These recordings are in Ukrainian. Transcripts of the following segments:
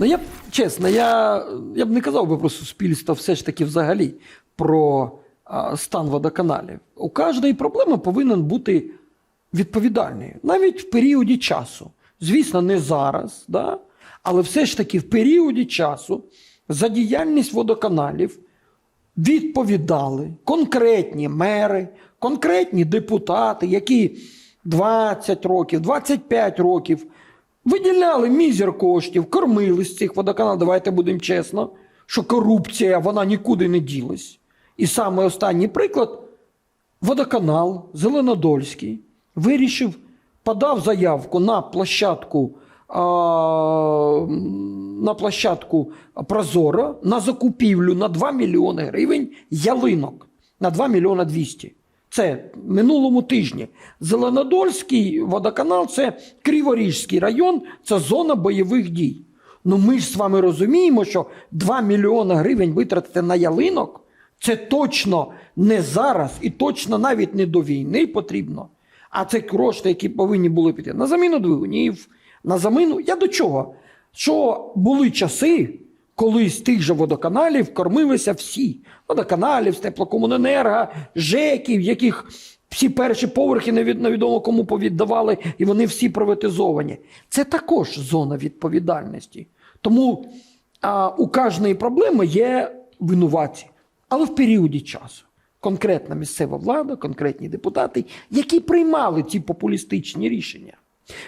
Ну, я б чесно, я, я б не казав би про суспільство все ж таки взагалі про а, стан водоканалів. У кожної проблеми повинен бути відповідальний, навіть в періоді часу. Звісно, не зараз, да? але все ж таки в періоді часу за діяльність водоканалів відповідали конкретні мери, конкретні депутати, які 20 років, 25 років виділяли мізер коштів, кормили з цих водоканалів. Давайте будемо чесно, що корупція вона нікуди не ділась. І саме останній приклад водоканал Зеленодольський вирішив, подав заявку на площадку, на площадку Прозоро на закупівлю на 2 мільйони гривень ялинок на 2 мільйони 200. Це минулому тижні. Зеленодольський водоканал це Криворіжський район, це зона бойових дій. Ну ми ж з вами розуміємо, що 2 мільйони гривень витратити на ялинок це точно не зараз і точно навіть не до війни потрібно. А це кошти, які повинні були піти на заміну двигунів, на заміну. Я до чого? Що були часи, коли з тих же водоканалів кормилися всі. Водоканалів, теплокомуненерго, ЖЕКів, яких всі перші поверхи невідомо кому повіддавали, і вони всі приватизовані. Це також зона відповідальності. Тому а, у кожної проблеми є винуваті, але в періоді часу. Конкретна місцева влада, конкретні депутати, які приймали ці популістичні рішення.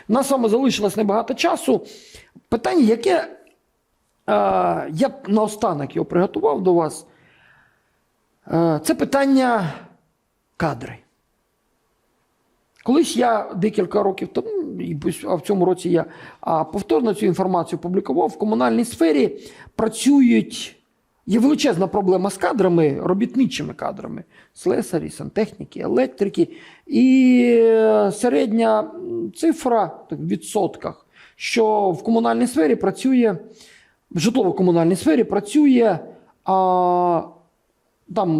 У нас вами залишилось небагато часу. Питання, яке я наостанок його приготував до вас, це питання кадри. Колись я декілька років тому, а в цьому році я повторно цю інформацію публікував, в комунальній сфері працюють. Є величезна проблема з кадрами, робітничими кадрами, слесарі, сантехніки, електрики. І е, середня цифра в відсотках, що в комунальній сфері працює, в житлово-комунальній сфері працює а, там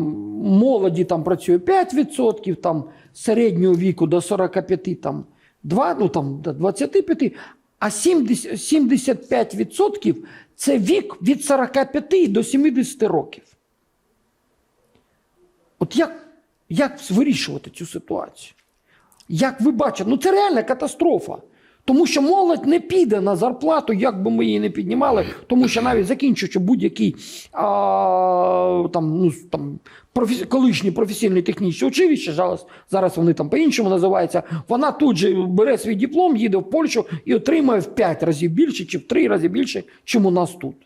молоді там працює 5%, там середнього віку до 45, там 2, ну там до 25, а 70, 75% це вік від 45 до 70 років. От як, як вирішувати цю ситуацію? Як ви бачите, ну це реальна катастрофа. Тому що молодь не піде на зарплату, як би ми її не піднімали, тому що навіть закінчуючи будь-який там, ну, там, професі... колишній професійний технічне училище, зараз, зараз вони там по-іншому називаються, вона тут же бере свій диплом, їде в Польщу і отримує в 5 разів більше чи в 3 рази більше, чим у нас тут.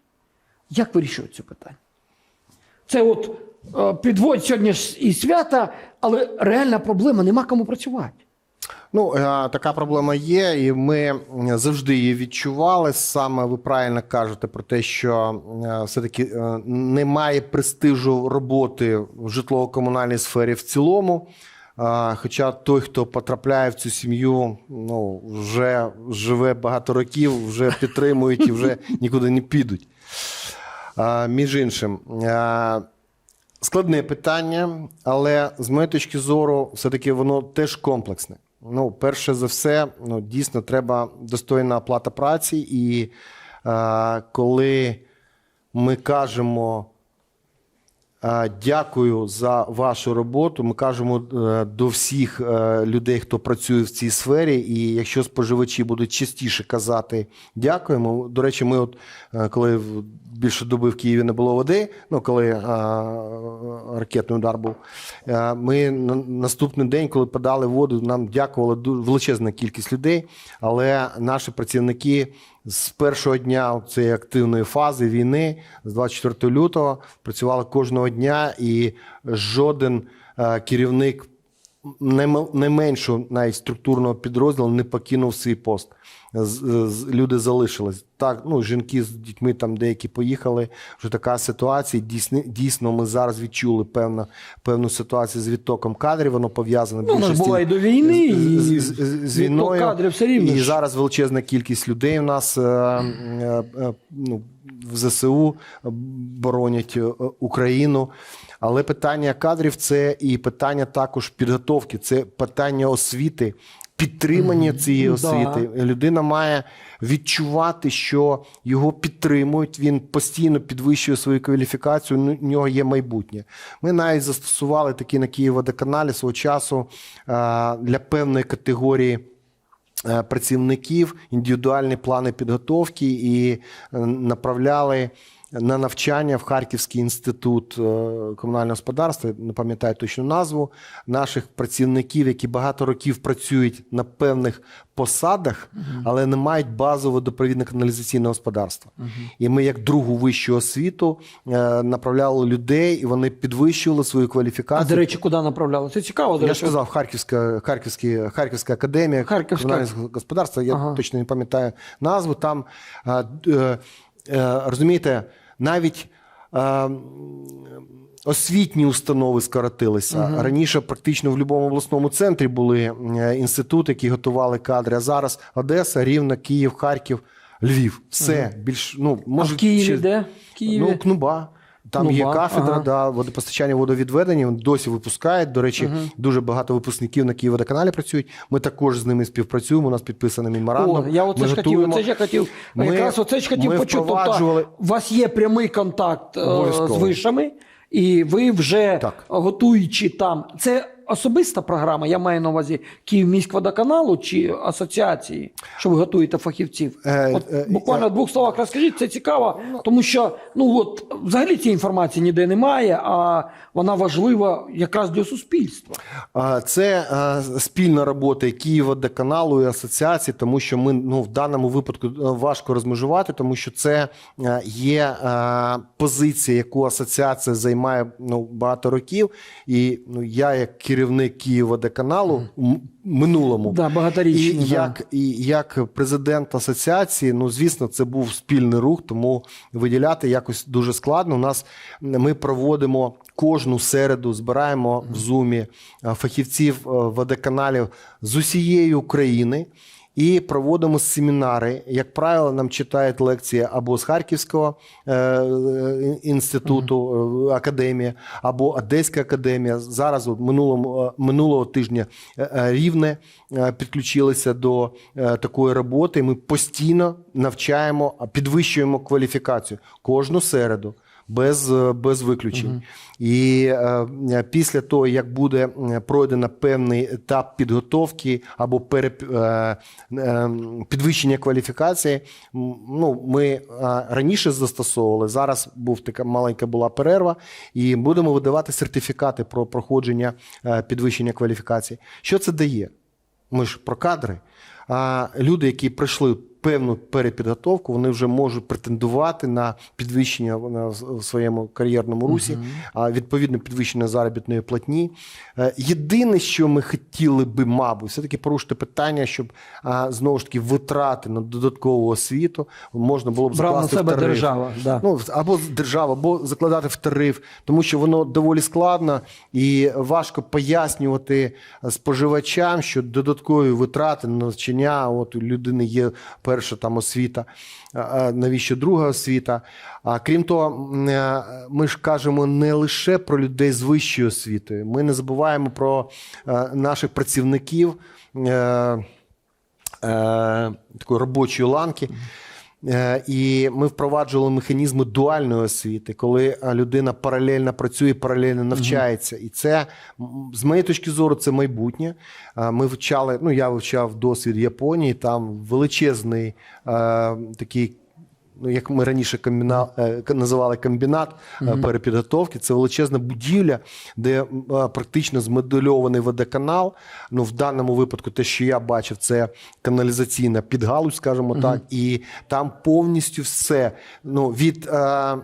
Як вирішують це питання? Це от е, підводять сьогодні і свята, але реальна проблема, нема кому працювати. Ну, е, така проблема є, і ми завжди її відчували. Саме ви правильно кажете про те, що е, все-таки е, немає престижу роботи в житлово-комунальній сфері в цілому. Хоча той, хто потрапляє в цю сім'ю, ну вже живе багато років, вже підтримують і вже нікуди не підуть. Між іншим, складне питання, але з моєї точки зору, все-таки воно теж комплексне. Ну, перше за все, ну, дійсно треба достойна оплата праці, і е, коли ми кажемо дякую за вашу роботу, ми кажемо е, до всіх е, людей, хто працює в цій сфері, і якщо споживачі будуть частіше казати дякуємо. До речі, ми, от е, коли більше доби в Києві не було води, ну коли е, ракетний удар був, е, ми на наступний день, коли подали воду, нам дякувала величезна кількість людей, але наші працівники з першого дня цієї активної фази війни, з 24 лютого, працювали кожного дня, і жоден е, керівник не, м- не меншого навіть структурного підрозділу не покинув свій пост. Люди залишились. Так, ну, жінки з дітьми там деякі поїхали. Вже така ситуація. Дійсно, дійсно ми зараз відчули певну, певну ситуацію з відтоком кадрів. Воно пов'язане Ну, вона була і до війни, з, з, з, з війною. кадрів все рівно І зараз величезна кількість людей у нас е, е, е, ну, в ЗСУ боронять е, Україну. Але питання кадрів це і питання також підготовки, це питання освіти підтримання цієї Да. освіти. Людина має відчувати, що його підтримують. Він постійно підвищує свою кваліфікацію. ну, У нього є майбутнє. Ми навіть застосували такі на Києводоканалі свого часу е, для певної категорії. Е, Працівників індивідуальні плани підготовки і е, направляли на навчання в Харківський інститут е, комунального господарства, не пам'ятаю точну назву, наших працівників, які багато років працюють на певних посадах, але не мають базового допровідно-каналізаційного господарства. І ми, як другу вищу освіту, е, направляли людей, і вони підвищували свою кваліфікацію. А до речі, куди направляли? Це цікаво. До Я ж сказав, Харківська, Харківська, Харківська академія Харківська. комунального господарства. Я Ага. точно не пам'ятаю назву. Там е, розумієте, навіть. е, Освітні установи скоротилися. Раніше практично в будь-якому обласному центрі були е, інститути, які готували кадри. А зараз Одеса, Рівна, Київ, Харків, Львів. Все більш ну А в Києві ще- де? В Києві? Ну, Кнуба. Там є Кнуба, кафедра, ага. да, водопостачання, водовідведення. Він досі випускають. До речі, дуже багато випускників на Києводоканалі працюють. Ми також з ними співпрацюємо. У нас підписаний меморандум. О, я оце Ми ж хотів, оце ж я хотів, Ми- якраз оце ж хотів почути. впроваджували- Тобто, у вас є прямий контакт е, з вишами, і ви вже Так. готуючи там. Це особиста програма, я маю на увазі Київміськводоканалу чи асоціації, що ви готуєте фахівців. Е, от, е, буквально в двох словах розкажіть, це цікаво, тому що ну от взагалі цієї інформації ніде немає, а вона важлива якраз для суспільства. Це спільна робота і Києводоканалу і асоціації, тому що ми ну, в даному випадку е, важко розмежувати, тому що це е, є е, позиція, яку асоціація займає ну, багато років. І ну, я, як керівник Києводоканалу, м- минулому Да, багаторічний, і да. як, і як президент асоціації, ну звісно, це був спільний рух, тому виділяти якось дуже складно. У нас ми проводимо кожну середу, збираємо в зумі фахівців е, водоканалів з усієї України. І проводимо семінари. Як правило, нам читають лекції або з Харківського е, е, інституту, е, академія, або Одеська академія. Зараз от минулому, минулого тижня рівне підключилися до такої роботи. Ми постійно навчаємо, а підвищуємо кваліфікацію кожну середу. Без, е, без виключень. І е, після того, як буде е, пройдено певний етап підготовки або пере, е, е, підвищення кваліфікації, ну, ми раніше застосовували. Зараз був така маленька була перерва, і будемо видавати сертифікати про проходження е, підвищення кваліфікації. Що це дає? Ми ж про кадри. А люди, які пройшли певну перепідготовку, вони вже можуть претендувати на підвищення на своєму кар'єрному русі, а відповідно підвищення заробітної платні. Е, Єдине, що ми хотіли би, мабуть, все-таки порушити питання, щоб знову ж таки витрати на додаткову освіту можна було б Брала на закласти в тариф. держава. Да. Ну, або держава, або закладати в тариф, тому що воно доволі складно і важко пояснювати споживачам, що додаткові витрати на навчання, от у людини є перша там освіта, навіщо друга освіта. А крім того, е, ми ж кажемо не лише про людей з вищою освітою, ми не забуваємо про е, наших працівників. е, такої робочої ланки. Е, І ми впроваджували механізми дуальної освіти, коли е, людина паралельно працює, паралельно навчається. І це, з моєї точки зору, це майбутнє. Е, Ми вивчали, ну я вивчав досвід Японії, там величезний такий. Ну, як ми раніше комбіна... е, називали комбінат е, перепідготовки, це величезна будівля, де е, практично змодельований водоканал. Ну, в даному випадку, те, що я бачив, це каналізаційна підгалузь, скажімо так, і там повністю все. Ну, від е, е,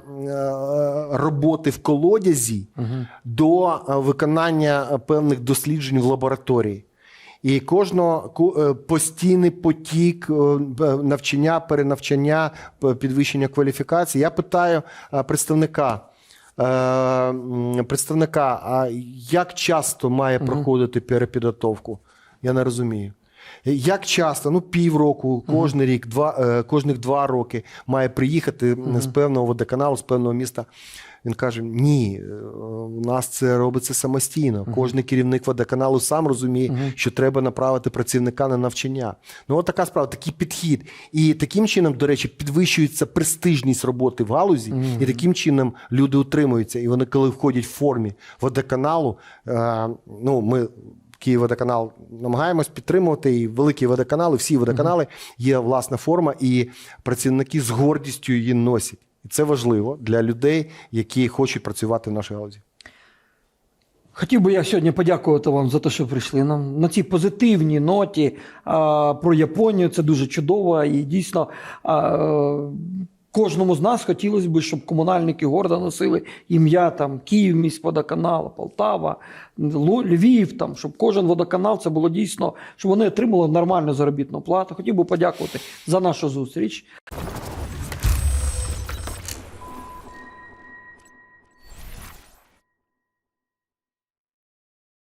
роботи в колодязі до е, виконання певних досліджень в лабораторії. І кожного е, постійний потік е, навчання, перенавчання, підвищення кваліфікації. Я питаю е, представника. Представника, а як часто має проходити перепідготовку? Я не розумію. Як часто? Ну, півроку, кожен рік, два, кожних два роки має приїхати з певного водоканалу, з певного міста. Він каже: Ні, е, у нас це робиться самостійно. Кожен керівник водоканалу сам розуміє, що треба направити працівника на навчання. Ну, от така справа, такий підхід. І таким чином, до речі, підвищується престижність роботи в галузі, і таким чином люди утримуються. І вони, коли входять в формі водоканалу, е, ну ми. Київводоканал намагаємось підтримувати і великі водоканали, всі водоканали є власна форма, і працівники з гордістю її носять. І це важливо для людей, які хочуть працювати в нашій галузі. Хотів би я сьогодні подякувати вам за те, що прийшли нам на цій позитивній ноті а, про Японію. Це дуже чудово і дійсно. А, Кожному з нас хотілося б, щоб комунальники гордо носили ім'я там Київ, міськводоканал, Полтава, Львів, там, щоб кожен водоканал це було дійсно, щоб вони отримали нормальну заробітну плату. Хотів би подякувати за нашу зустріч.